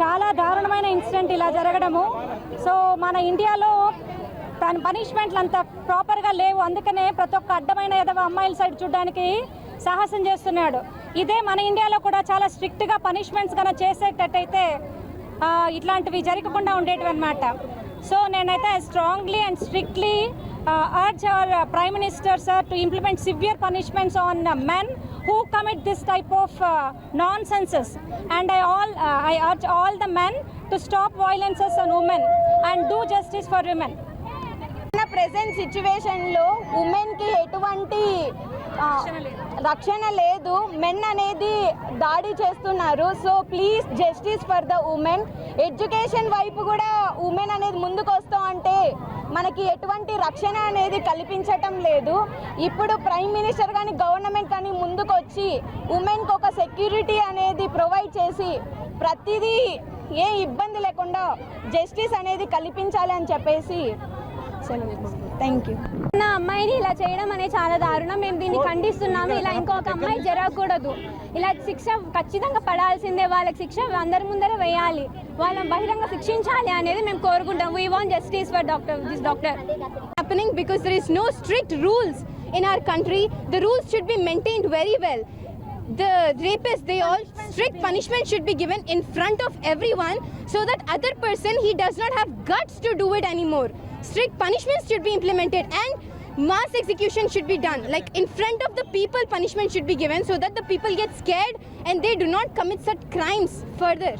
చాలా దారుణమైన ఇన్సిడెంట్ ఇలా జరగడము. సో మన ఇండియాలో దాని పనిష్మెంట్లు అంత ప్రాపర్గా లేవు. అందుకనే ప్రతి ఒక్క అడ్డమైన ఏదో అమ్మాయిల సైడ్ చూడడానికి సాహసం చేస్తున్నాడు. ఇదే మన ఇండియాలో కూడా చాలా స్ట్రిక్ట్గా పనిష్మెంట్స్ కన్నా చేసేటట్టయితే ఇట్లాంటివి జరగకుండా ఉండేటివి అనమాట సో నేనైతే strongly and strictly urge our prime minister sir to implement severe punishments on men who commit this type of uh, nonsenses and i all uh, i urge all the men to stop violences on women and do justice for women ఉన్న present సిచ్యువేషన్లో ఉమెన్కి ఎటువంటి ఆ, రక్షణ లేదు. Men అనేది దాడి చేస్తున్నారు. So please justice for the women education వైపు కూడా ఉమెన్ అనేది ముందుకు వస్తూ అంటే మనకి ఎటువంటి రక్షణ అనేది కల్పించటం లేదు. ఇప్పుడు ప్రైమ్ మినిస్టర్ కానీ గవర్నమెంట్ కానీ ముందుకు వచ్చి ఉమెన్కి ఒక సెక్యూరిటీ అనేది ప్రొవైడ్ చేసి ప్రతిదీ ఏ ఇబ్బంది లేకుండా జస్టిస్ అనేది కల్పించాలి అని చెప్పేసి థ్యాంక్ యూ నా అమ్మాయిని ఇలా చేయడం అనేది చాలా దారుణం. మేము దీన్ని ఖండిస్తున్నాము. ఇలా ఇంకొక అమ్మాయి జరగకూడదు. ఇలా శిక్ష ఖచ్చితంగా పడాల్సిందే. వాళ్ళకి శిక్ష అందరి ముందర వేయాలి. వాళ్ళని బహిరంగ శిక్షించాలి అనేది మేము కోరుకుంటాం. We want justice for doctor this doctor happening because there is no strict rules in our country the rules should be maintained very well the rapes they all strict punishment should be given in front of everyone so that other person he does not have guts to do it strict punishments should be implemented and mass execution should be done. Like in front of the people punishment should be given so that the people get scared and they do not commit such crimes further